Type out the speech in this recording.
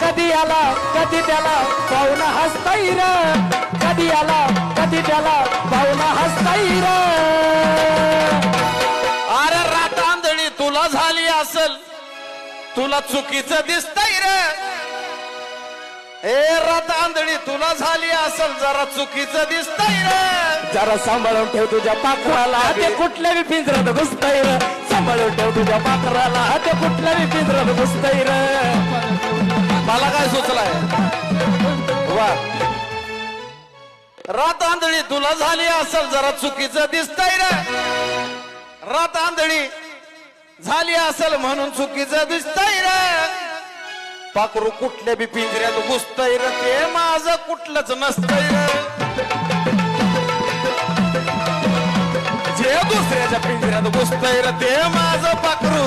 कधी आला कधी त्याला पाहुणा हसताई र? कधी आला कधी त्याला पाहुणा हसताई र? अरे तुला झाली असल. तुला चुकीचं दिसतंय रे. ए रातांदळी तुला झाली असल जरा चुकीचं दिसतंय रे. जरा सांभाळून ठेव तुझ्या पाखराला. ते कुठल्या बी पिंजरात घुसतय र. सांभाळून ठेव तुझ्या पाखराला. ते कुठल्या बी पिंजरात घुसतय र. मला वा. रात आंधळी तुला झाली असल जरा चुकीचं दिसतंय रे. रात आंधळी झाली असल म्हणून चुकीचं दिसतंय रे. पाखरू कुठल्या बी पिंजऱ्यात घुसतंय रे ते माझं कुठलंच नसतंय रे. जे दुसऱ्याच्या पिंजऱ्यात घुसतंय रे ते माझं पाखरू